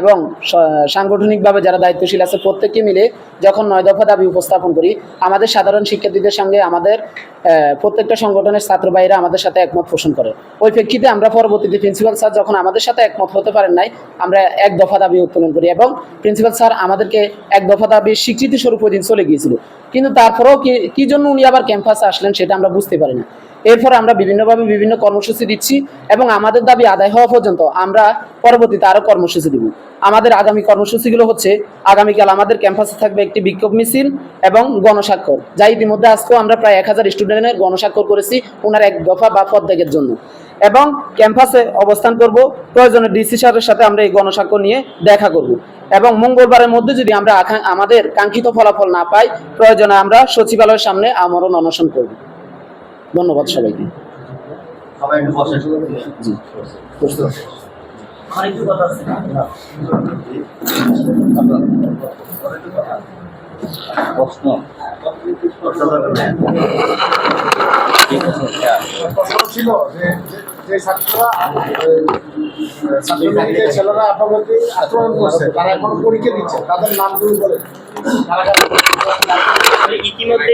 এবং সাংগঠনিকভাবে যারা দায়িত্বশীল আছে প্রত্যেককে মিলে যখন নয় দফা দাবি উপস্থাপন করি, আমাদের সাধারণ শিক্ষার্থীদের সঙ্গে আমাদের প্রত্যেকটা সংগঠনের ছাত্র ভাইরা আমাদের সাথে একমত পোষণ করে। ওই প্রেক্ষিতে আমরা পরবর্তীতে প্রিন্সিপাল স্যার যখন আমাদের সাথে একমত হতে পারেন নাই, আমরা এক দফা দাবি উত্তোলন করি এবং প্রিন্সিপাল স্যার আমাদেরকে এক দফা দাবি স্বীকৃতি স্বরূপ ওই দিন চলে গিয়েছিল। কিন্তু তারপরেও কি কি জন্য উনি আবার ক্যাম্পাসে আসলেন সেটা আমরা বুঝতে পারি না। এরপর আমরা বিভিন্নভাবে বিভিন্ন কর্মসূচি দিচ্ছি এবং আমাদের দাবি আদায় হওয়া পর্যন্ত আমরা পরবর্তীতে আরও কর্মসূচি দিব। আমাদের আগামী কর্মসূচিগুলো হচ্ছে, আগামীকাল আমাদের ক্যাম্পাসে থাকবে একটি বিক্ষোভ মিছিল এবং গণস্বাক্ষর। যা ইতিমধ্যে আজকেও আমরা প্রায় এক হাজার স্টুডেন্টের গণস্বাক্ষর করেছি ওনার এক দফা বা পদ্মেগের জন্য। এবং ক্যাম্পাসে অবস্থান করব, প্রয়োজনে ডিসি স্যারের সাথে আমরা এই গণস্বাক্ষর নিয়ে দেখা করব। এবং মঙ্গলবারের মধ্যে যদি আমরা আমাদের কাঙ্ক্ষিত ফলাফল না পাই, প্রয়োজনে আমরা সচিবালয়ের সামনে আমরণ অনশন করব। ধন্যবাদ সবাইকে। সবাই একটু জি। প্রস্তুত আরেকটু কথা আছে প্রশ্ন প্রশ্ন ছিল যে যে- যে ছাত্ররা ছাত্রলীগের ছেলেরা আক্রমণ করছে তারা এখন পরীক্ষা দিচ্ছে তাদের নামগুলো বলে ইতিমধ্যে